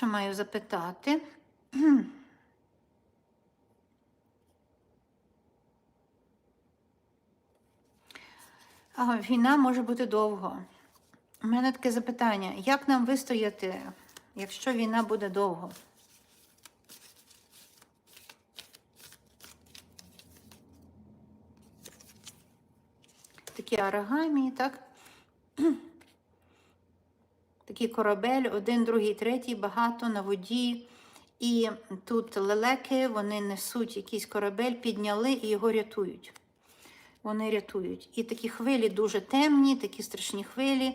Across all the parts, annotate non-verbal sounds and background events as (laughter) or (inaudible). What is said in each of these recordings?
що маю запитати? Війна може бути довго. У мене таке запитання: як нам вистояти, якщо війна буде довго? Такі оригамі, так? Такий корабель, один, другий, третій, багато на воді. І тут лелеки, вони несуть якийсь корабель, підняли і його рятують. Вони рятують. І такі хвилі дуже темні, такі страшні хвилі.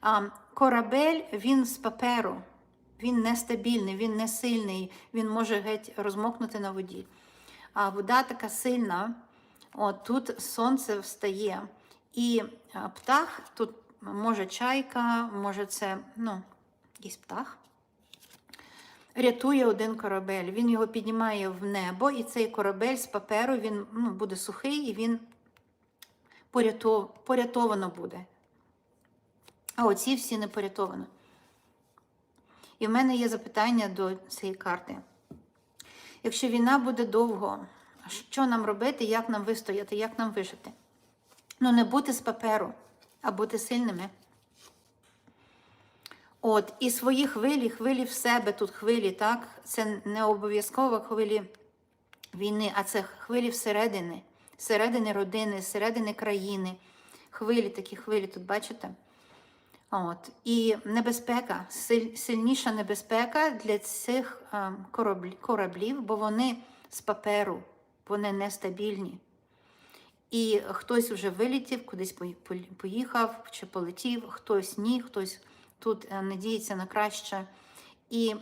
А корабель він з паперу, він нестабільний, він не сильний, він може геть розмокнути на воді. А вода така сильна, от тут сонце встає. І птах, тут може чайка, може це ну, якийсь птах, рятує один корабель. Він його піднімає в небо, і цей корабель з паперу він ну, буде сухий і він порятов... порятовано буде. А оці всі не порятовано. І в мене є запитання до цієї карти. Якщо війна буде довго, що нам робити, як нам вистояти, як нам вижити? Ну, не бути з паперу, а бути сильними. От, і свої хвилі, хвилі в себе тут хвилі, так? Це не обов'язково хвилі війни, а це хвилі всередини, всередини родини, всередини країни. Хвилі, такі хвилі, тут бачите? От. І небезпека, силь, сильніша небезпека для цих кораблів, кораблів, бо вони з паперу, вони нестабільні. І хтось вже вилетів, кудись поїхав чи полетів, хтось ні, хтось тут е, надіється на краще. І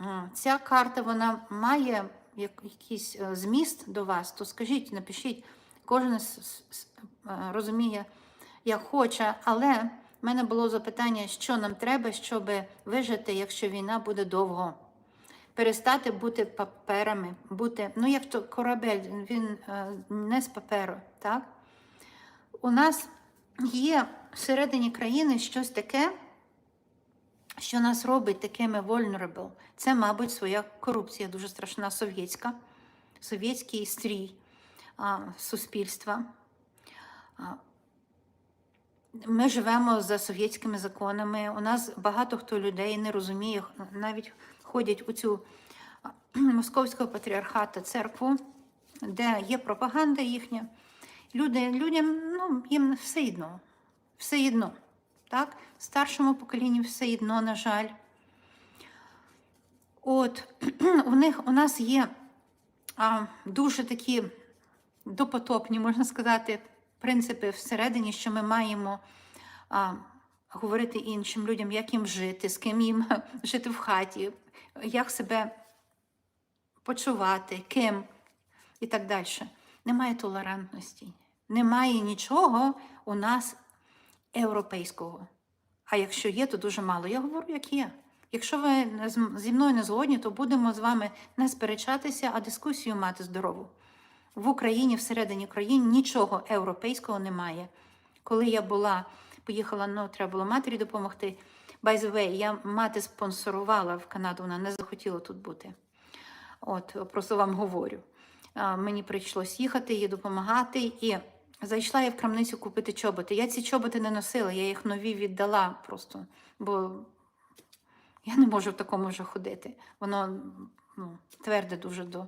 е, ця карта вона має якийсь е, зміст до вас, то скажіть, напишіть, кожен розуміє, як хоче, але в мене було запитання, що нам треба, щоб вижити, якщо війна буде довго. Перестати бути паперами, бути, ну як то корабель, він не з паперу, так? У нас є всередині країни щось таке, що нас робить такими vulnerable. Це, мабуть, своя корупція дуже страшна, совєтська, совєтський стрій а, суспільства. Ми живемо за совєтськими законами. У нас багато хто людей не розуміє, навіть ходять у цю (clears throat) московського патріархата церкву, де є пропаганда їхня. Люди, Людям ну, їм все одно, все одно. Так? Старшому поколінню все одно, на жаль. От, (clears throat) у них у нас є а, дуже такі допотопні, можна сказати, принципи всередині, що ми маємо а, говорити іншим людям, як їм жити, з ким їм (laughs) жити в хаті, як себе почувати, ким і так далі. Немає толерантності, немає нічого у нас європейського. А якщо є, то дуже мало. Я говорю, як є. Якщо ви зі мною не згодні, то будемо з вами не сперечатися, а дискусію мати здорову. В Україні, всередині країни, нічого європейського немає. Коли я була, поїхала, ну, треба було матері допомогти. By the way, я мати спонсорувала в Канаду, вона не захотіла тут бути. От, просто вам говорю. А, мені прийшлось їхати, їй допомагати. І Зайшла я в крамницю купити чоботи. Я ці чоботи не носила, я їх нові віддала просто, бо я не можу в такому вже ходити. Воно ну, тверде дуже до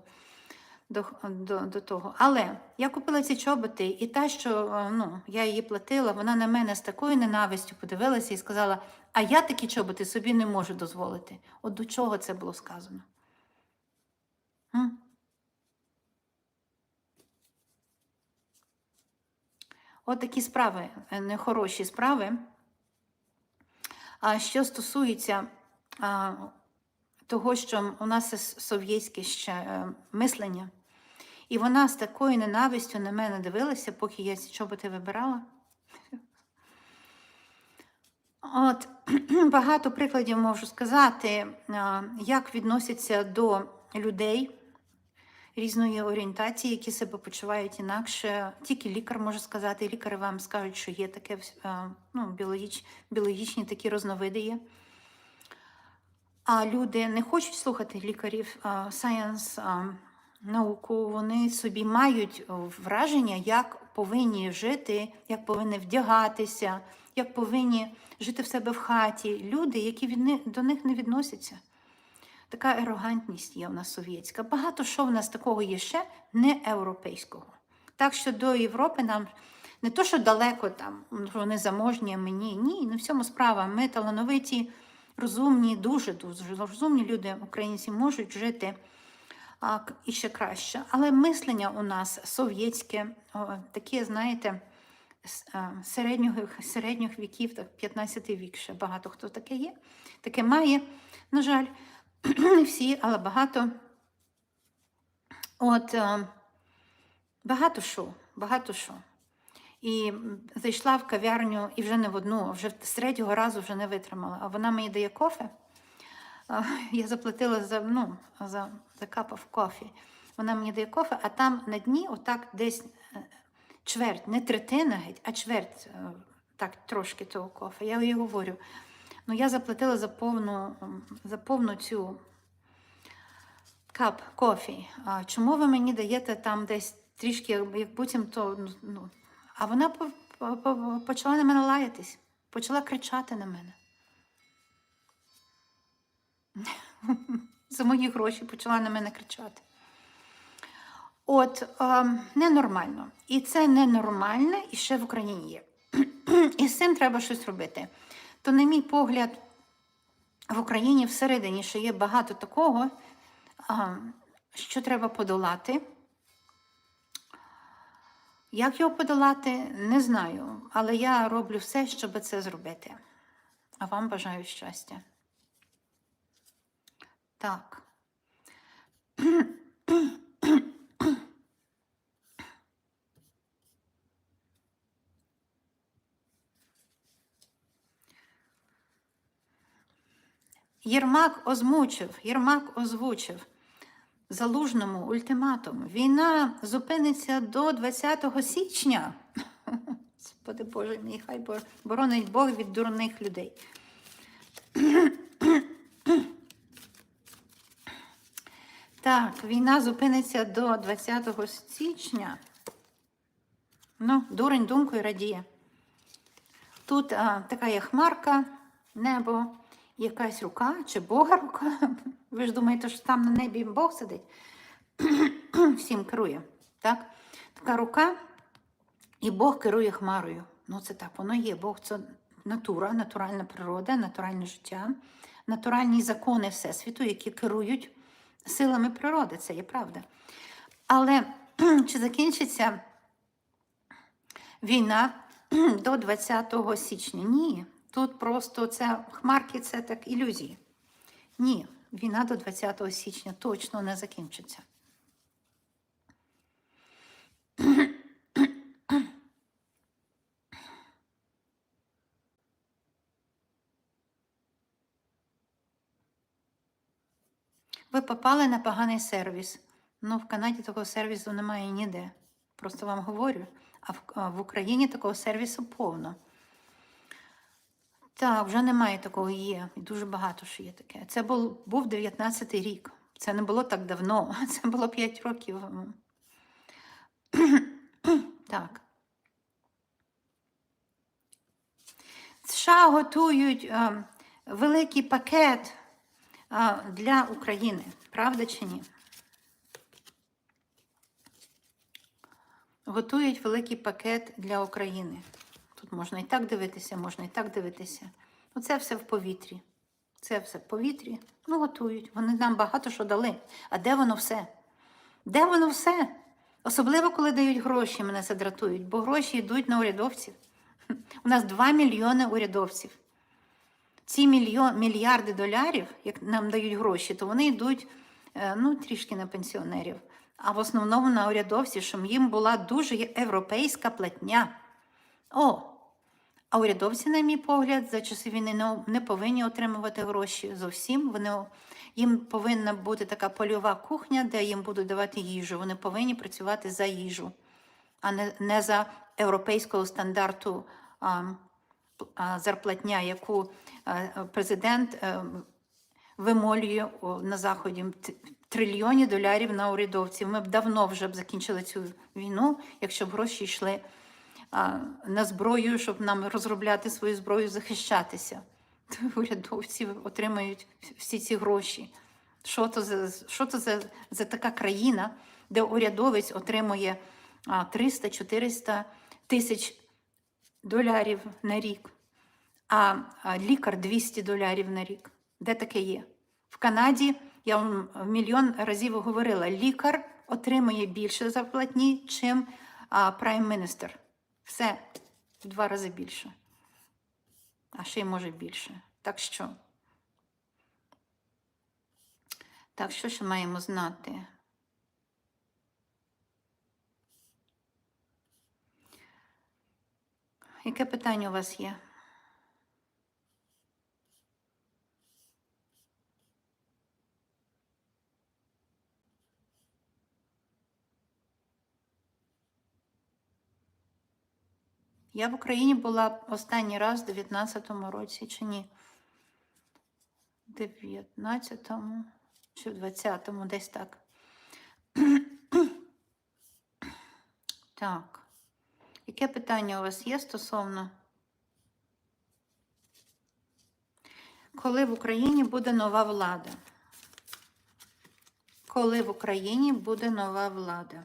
до, до, до того. Але я купила ці чоботи, і та, що ну, я її платила, вона на мене з такою ненавистю подивилася і сказала: а я такі чоботи собі не можу дозволити. От до чого це було сказано? М? От такі справи, е, нехороші справи. А що стосується а, того, що у нас є совєтське ще е, мислення, і вона з такою ненавистю на мене дивилася, поки я ці чоботи вибирала. От, (clears throat) Багато прикладів можу сказати, як відносяться до людей різної орієнтації, які себе почувають інакше. Тільки лікар може сказати, лікари вам скажуть, що є таке ну, біологіч, біологічні такі розновиди є. А люди не хочуть слухати лікарів, сайенс, науку. Вони собі мають враження, як повинні жити, як повинні вдягатися, як повинні жити в себе в хаті. Люди, які від них, до них не відносяться. Така ерогантність є у нас совєтська. Багато що в нас такого є ще не європейського. Так що до Європи нам не то, що далеко там, вони заможні, а мені. Ні, не в цьому справа. Ми талановиті, розумні, дуже дуже розумні люди, українці, можуть жити і ще краще. Але мислення у нас совєтське, таке, знаєте, середніх, середніх віків, так, 15 вік ще багато хто таке є. Таке має, на жаль, не (clears throat) всі, але багато. От е, багато що, багато що. І зайшла в кав'ярню і вже не в одну, а вже з третього разу вже не витримала. А вона мені дає кофе. Я заплатила за, ну, за, за капав кофі. Вона мені дає кофе, а там на дні, отак десь е, чверть, не третина геть, а чверть, е, так трошки того кофе. Я їй говорю, ну я заплатила за повну, за повну цю кап кофі. А чому ви мені даєте там десь трішки, як буцім то. ну, Ну. А вона по- по- по- почала на мене лаятись, почала кричати на мене. За мої гроші почала на мене кричати. От, е, ненормально. І це ненормальне і ще в Україні є. І з цим треба щось робити. То, на мій погляд, в Україні всередині ще є багато такого, а, що треба подолати. Як його подолати, не знаю, але я роблю все, щоб це зробити. А вам бажаю щастя. Так. Єрмак озвучив, Єрмак озвучив залужному ультиматум. Війна зупиниться до 20 січня. Господи Боже мій, хай боронить Бог від дурних людей. Так, війна зупиниться до 20 січня. Ну, дурень думкою радіє. Тут а, така є хмарка, небо, якась рука чи Бога рука. (laughs) Ви ж думаєте, що там на небі Бог сидить? (clears throat) Всім керує. Так? Така рука, і Бог керує хмарою. Ну, це так, воно є. Бог це натура, натуральна природа, натуральне життя, натуральні закони Всесвіту, які керують силами природи. Це є правда. Але чи закінчиться війна до 20 січня? Ні. Тут просто це хмарки, це так ілюзії. Ні, війна до 20 січня точно не закінчиться. Ви попали на поганий сервіс. Ну, в Канаді такого сервісу немає ніде. Просто вам говорю. А в, а в Україні такого сервісу повно. Так, вже немає такого є. І дуже багато що є таке. Це був, був 19-й рік. Це не було так давно. Це було 5 років. (clears throat) Так. США готують е, великий пакет для України. Правда чи ні? Готують великий пакет для України. Тут можна і так дивитися, можна і так дивитися. Ну, це все в повітрі. Це все в повітрі. Ну, готують. Вони нам багато що дали. А де воно все? Де воно все? Особливо, коли дають гроші, мене це дратують, бо гроші йдуть на урядовців. (laughs) У нас 2 мільйони урядовців. Ці мільйон, мільярди долярів, як нам дають гроші, то вони йдуть е, ну, трішки на пенсіонерів, а в основному на урядовців, щоб їм була дуже європейська платня. О, а урядовці, на мій погляд, за часи війни не повинні отримувати гроші зовсім. Вони, їм повинна бути така польова кухня, де їм будуть давати їжу. Вони повинні працювати за їжу, а не, не за європейського стандарту а, зарплатня, яку е, президент е, вимолює на Заході т- трильйони долярів на урядовців. Ми б давно вже б закінчили цю війну, якщо б гроші йшли на зброю, щоб нам розробляти свою зброю, захищатися. (laughs) Урядовці отримають всі ці гроші. Що то за, що то за, за така країна, де урядовець отримує 300-400 тисяч долярів на рік, а, лікар 200 долярів на рік. Де таке є? В Канаді я вам мільйон разів говорила, лікар отримує більше зарплатні, чим прайм-міністр. Все в два рази більше. А ще й може більше. Так що. Так, що ще маємо знати? Яке питання у вас є? Я в Україні була останній раз в 19-му році чи ні? В 19-му чи в 20-му, десь так. (clears throat) Так. Яке питання у вас є стосовно? Коли в Україні буде нова влада? Коли в Україні буде нова влада?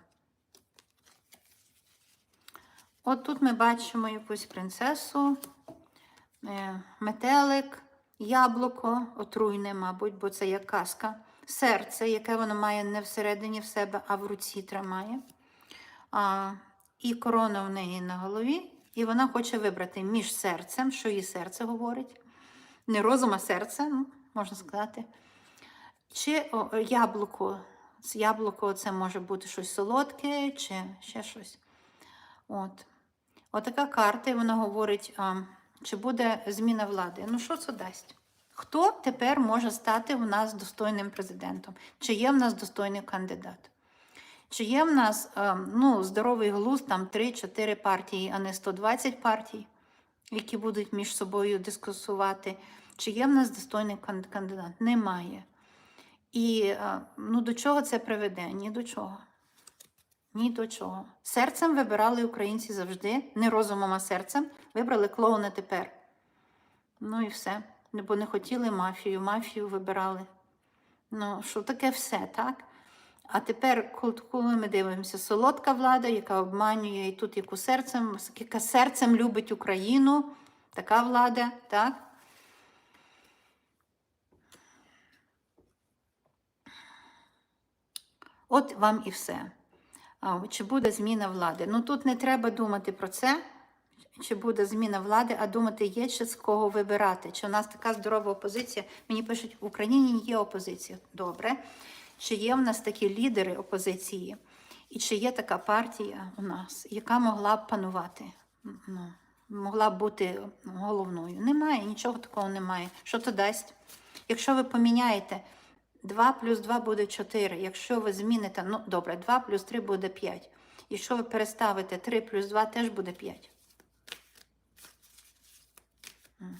От тут ми бачимо якусь принцесу, е, метелик, яблуко, отруйне, мабуть, бо це як казка. Серце, яке воно має не всередині в себе, а в руці тримає. А, і корона в неї на голові. І вона хоче вибрати між серцем, що її серце говорить. Не розум, а серце, ну, можна сказати. Чи о, яблуко. З яблуко це може бути щось солодке, чи ще щось. От. Отака карта, і вона говорить, а, чи буде зміна влади. Ну, що це дасть? Хто тепер може стати у нас достойним президентом? Чи є в нас достойний кандидат? Чи є в нас ну, здоровий глузд, там 3-4 партії, а не 120 партій, які будуть між собою дискусувати? Чи є в нас достойний кандидат? Немає. І ну, до чого це приведе? Ні до чого. Ні до чого. Серцем вибирали українці завжди, не розумом, а серцем. Вибрали клоуна тепер. Ну і все. Бо не хотіли мафію, мафію вибирали. Ну, що таке все, так? А тепер, кол- коли ми дивимося, солодка влада, яка обманює і тут яку серцем, яка серцем любить Україну, така влада, так? От вам і все. А, Чи буде зміна влади? Ну тут не треба думати про це, чи буде зміна влади, а думати, є чи з кого вибирати. Чи у нас така здорова опозиція? Мені пишуть, в Україні є опозиція. Добре. Чи є в нас такі лідери опозиції? І чи є така партія у нас, яка могла б панувати? Ну, могла б бути головною? Немає, нічого такого немає. Що то дасть? Якщо ви поміняєте 2 плюс 2 буде 4. Якщо ви зміните, ну добре, 2 плюс 3 буде 5. Якщо ви переставите 3 плюс 2, теж буде 5. М.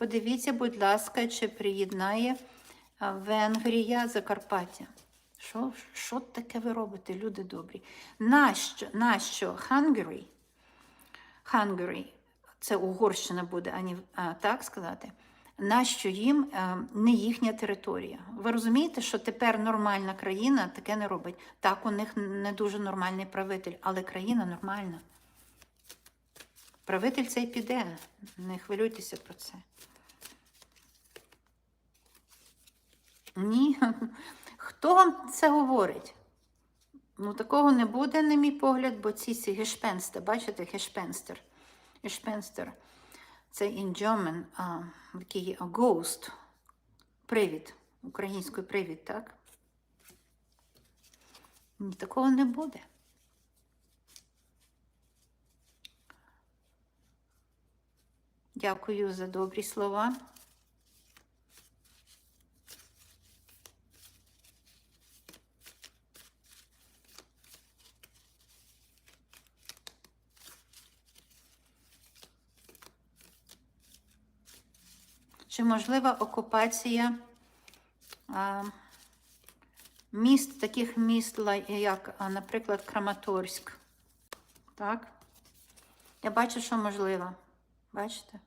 Подивіться, будь ласка, чи приєднає Венгрія Закарпаття. Що, що таке ви робите, люди добрі? Нащо, нащо Hungary, Hungary, це Угорщина буде, а не а, так сказати, нащо їм е, не їхня територія? Ви розумієте, що тепер нормальна країна таке не робить. Так, у них не дуже нормальний правитель, але країна нормальна. Правитель цей піде, не хвилюйтеся про це. Ні. (laughs) Хто вам це говорить? Ну, такого не буде, на мій погляд, бо ці ці гешпенсти, бачите, гешпенстер. Гешпенстер. Це in German, а, такий а, ghost. Привід. Українською привід, так? Ні, такого не буде. Дякую за добрі слова. Чи можлива окупація а, міст, таких міст, як, наприклад, Краматорськ? Так? Я бачу, що можливо. Бачите?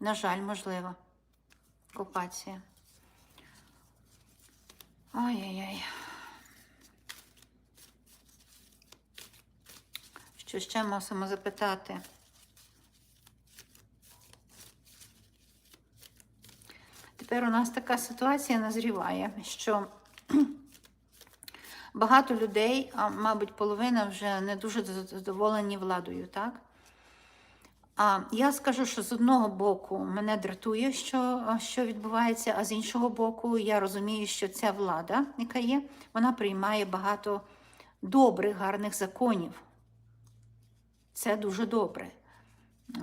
На жаль, можливо. Окупація. Ай-яй-яй. Що ще мусимо запитати? Тепер у нас така ситуація назріває, що (clears throat) багато людей, а мабуть, половина вже не дуже задоволені владою, так? А я скажу, що з одного боку мене дратує, що, що відбувається, а з іншого боку, я розумію, що ця влада, яка є, вона приймає багато добрих, гарних законів. Це дуже добре.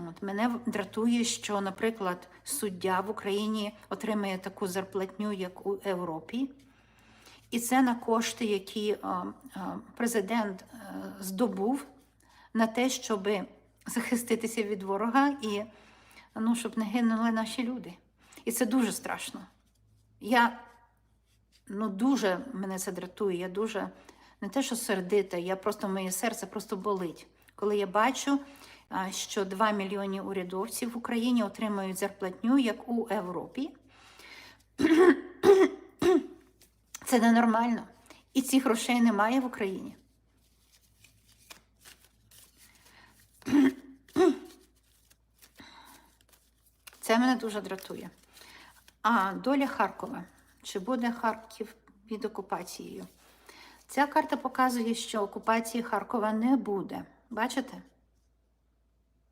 От, мене дратує, що, наприклад, суддя в Україні отримує таку зарплатню, як у Європі. І це на кошти, які а, а, президент здобув на те, щоб захиститися від ворога і ну, щоб не гинули наші люди. І це дуже страшно. Я ну, дуже мене це дратує. Я дуже не те, що сердита, я просто моє серце просто болить. Коли я бачу, що 2 мільйони урядовців в Україні отримують зарплатню, як у Європі. (clears throat) Це ненормально. І цих грошей немає в Україні. (clears throat) Це мене дуже дратує. А доля Харкова. Чи буде Харків під окупацією? Ця карта показує, що окупації Харкова не буде. Бачите?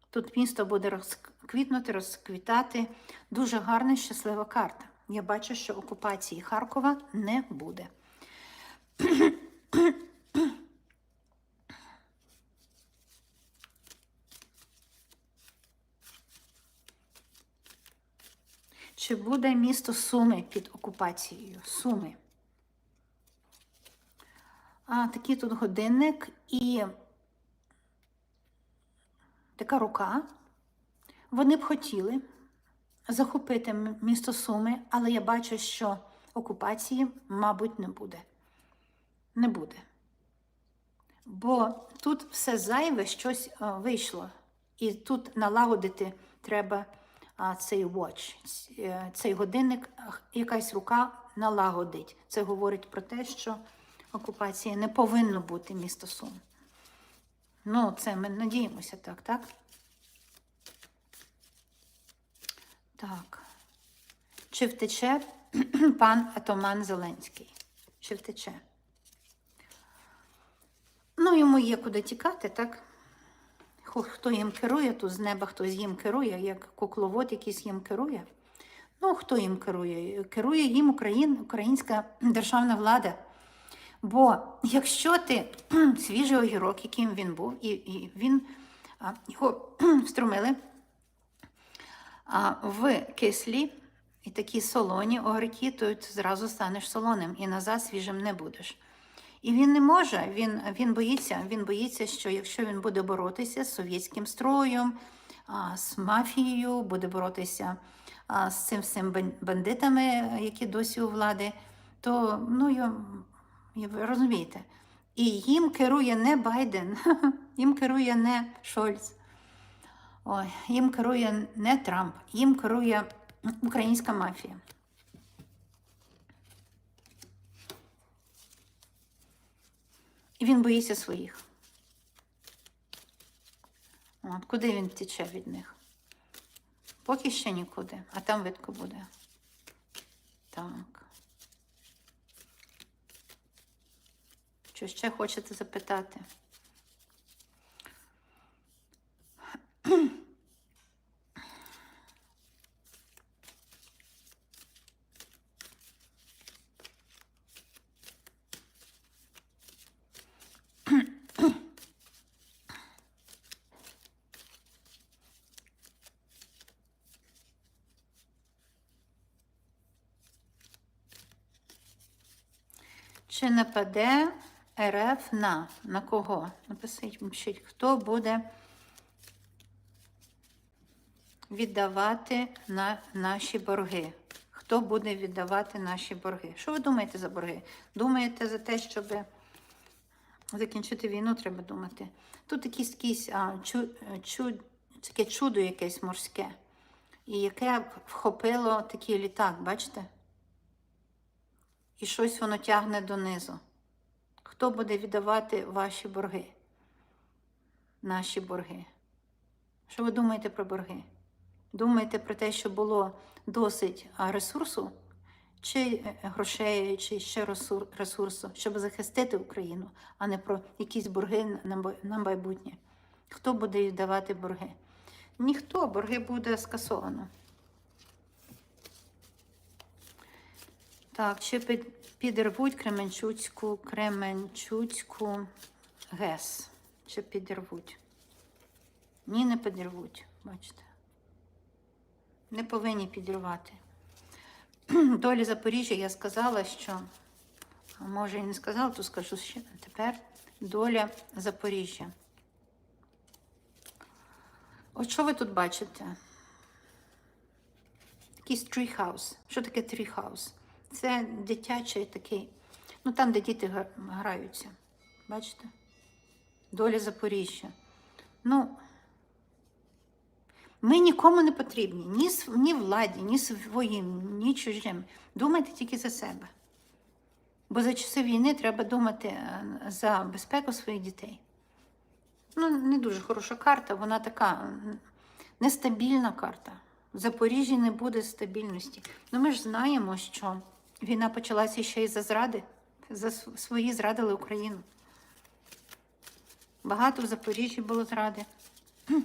Тут місто буде розквітнути, розквітати. Дуже гарна, щаслива карта. Я бачу, що окупації Харкова не буде. Чи буде місто Суми під окупацією? Суми. А, такий тут годинник і така рука. Вони б хотіли захопити місто Суми, але я бачу, що окупації, мабуть, не буде. Не буде. Бо тут все зайве щось а, вийшло. І тут налагодити треба цей watch, е, цей годинник, якась рука налагодить. Це говорить про те, що окупації не повинно бути місто Сум. Ну, це ми надіємося так, так? Так. Чи втече (clears throat) пан Атоман Зеленський? Чи втече? Ну, йому є куди тікати, так? Хто їм керує, тут з неба хтось їм керує, як кукловод якийсь їм керує. Ну, хто їм керує? Керує їм Україн, українська державна влада. Бо якщо ти свіжий огірок, яким він був, і, і він а, його встромили а, в кислі і такі солоні огірки, то зразу станеш солоним і назад свіжим не будеш. І він не може, він, він боїться, він боїться, що якщо він буде боротися з совєтським строєм, а, з мафією, буде боротися а, з цим всім бандитами, які досі у влади, то ну, ви розумієте, і їм керує не Байден, (laughs) їм керує не Шольц, ой, їм керує не Трамп, їм керує українська мафія. І він боїться своїх. От, куди він тече від них? Поки ще нікуди, а там видко буде. Так. Що ще хочете запитати? Чи нападе РФ на? На кого? Напишіть, напишіть, хто буде віддавати на наші борги? Хто буде віддавати наші борги? Що ви думаєте за борги? Думаєте за те, щоб закінчити війну, треба думати. Тут якийсь, якийсь а, чу, чу, таке чудо якесь морське, і яке вхопило такий літак, бачите? І щось воно тягне донизу. Хто буде віддавати ваші борги? Наші борги. Що ви думаєте про борги? Думаєте про те, що було досить ресурсу, чи е, грошей, чи ще ресурсу, щоб захистити Україну, а не про якісь борги на майбутнє? Хто буде віддавати борги? Ніхто, борги буде скасовано. Так, чи під- підірвуть Кременчуцьку, Кременчуцьку ГЕС? Чи підірвуть? Ні, не підірвуть, бачите. Не повинні підірвати. (clears throat) Долі Запоріжжя я сказала, що, може і не сказала, то скажу ще тепер. Доля Запоріжжя. От що ви тут бачите? Якийсь тріхаус. Що таке тріхаус? Це дитячий такий, ну там, де діти граються. Бачите? Доля Запоріжжя. Ну, ми нікому не потрібні, ні, ні владі, ні своїм, ні чужим. Думайте тільки за себе. Бо за часи війни треба думати е, за безпеку своїх дітей. Ну, не дуже хороша карта, вона така нестабільна карта. В Запоріжжі не буде стабільності. Ну ми ж знаємо, що війна почалася ще й за зради. За свої зрадили Україну. Багато в Запоріжжі було зради. (clears throat)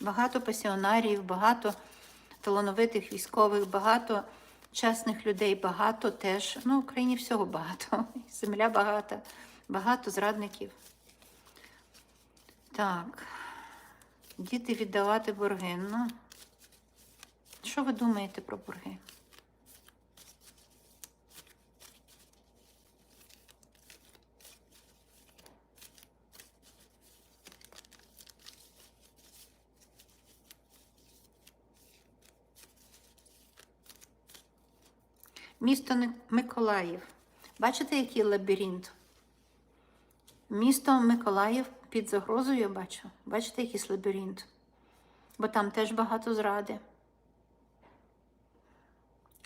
Багато пасіонарів, багато талановитих військових, багато чесних людей, багато теж. Ну, в Україні всього багато. (laughs) Земля багата, багато зрадників. Так. Діти віддавати борги. Ну, що ви думаєте про борги? Місто Миколаїв. Бачите, який лабіринт? Місто Миколаїв під загрозою бачу. Бачите, якийсь лабіринт? Бо там теж багато зради.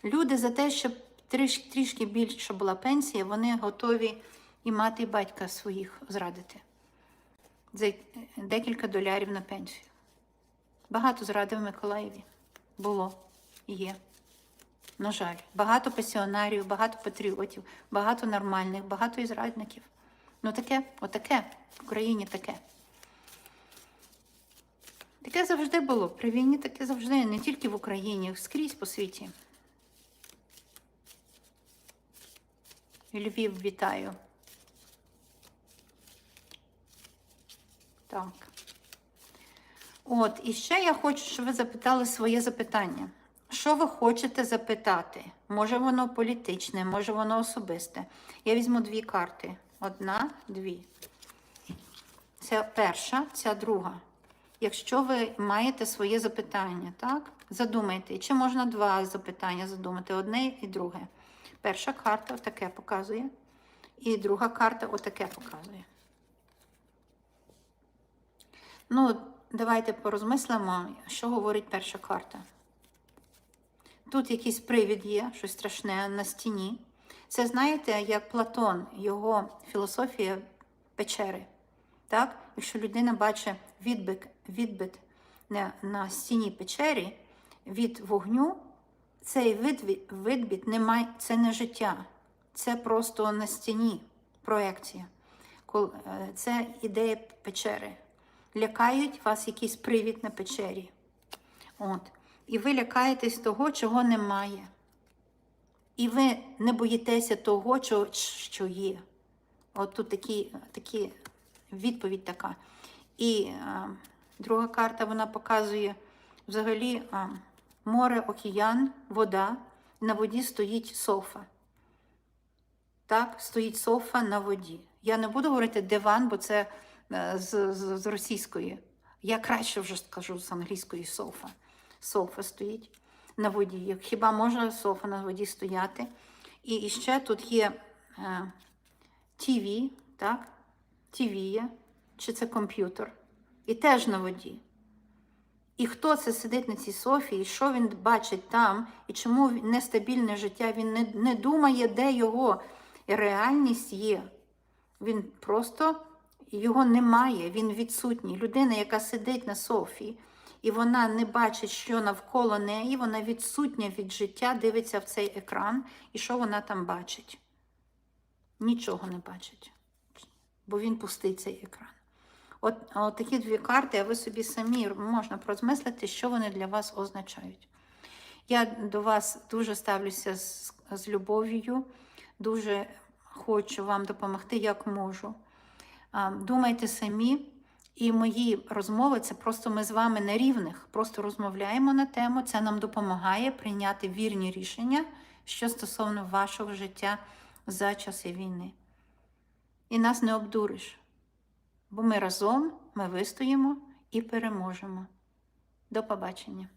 Люди за те, щоб тріш, трішки більше була пенсія, вони готові і мати і батька своїх зрадити. За декілька долярів на пенсію. Багато зради в Миколаєві було і є. На жаль, багато пасіонарів, багато патріотів, багато нормальних, багато і зрадників. Ну таке, отаке в Україні таке. Таке завжди було. При війні таке завжди, не тільки в Україні, скрізь по світі. Львів вітаю. Так. От, і ще я хочу, щоб ви запитали своє запитання. Що ви хочете запитати? Може воно політичне, може воно особисте. Я візьму дві карти. Одна, дві. Це перша, ця друга. Якщо ви маєте своє запитання, так? Задумайте. Чи можна два запитання задумати? Одне і друге. Перша карта отаке показує. І друга карта отаке показує. Ну, давайте порозмислимо, що говорить перша карта. Тут якийсь привід є, щось страшне на стіні. Це знаєте, як Платон, його філософія печери. Так? Якщо людина бачить відбит, на стіні печері від вогню, цей відбит, відбит не має, це не життя, це просто на стіні проекція. Е, Це ідея печери. Лякають вас якийсь привід на печері. От. І ви лякаєтесь того, чого немає. І ви не боїтеся того, що, є. От тут такі, такі відповідь така. І а, друга карта вона показує взагалі а, море, океан, вода. На воді стоїть софа. Так, стоїть софа на воді. Я не буду говорити диван, бо це е, з, з, з російської. Я краще вже скажу з англійської софа. Софа стоїть на воді. Хіба може софа на воді стояти? І, і ще тут є е, TV, так? TV є, чи це комп'ютер. І теж на воді. І хто це сидить на цій софі, і що він бачить там, і чому нестабільне життя, він не, не думає, де його реальність є. Він просто його немає, він відсутній. Людина, яка сидить на софі, і вона не бачить, що навколо неї, вона відсутня від життя, дивиться в цей екран, і що вона там бачить? Нічого не бачить, бо він пустий цей екран. От, от такі дві карти, а ви собі самі можна прозмислити, що вони для вас означають. Я до вас дуже ставлюся з, з любов'ю, дуже хочу вам допомогти, як можу. Думайте самі, і мої розмови це просто ми з вами на рівних, просто розмовляємо на тему. Це нам допомагає прийняти вірні рішення, що стосовно вашого життя за часи війни. І нас не обдуриш, бо ми разом ми вистоїмо і переможемо. До побачення!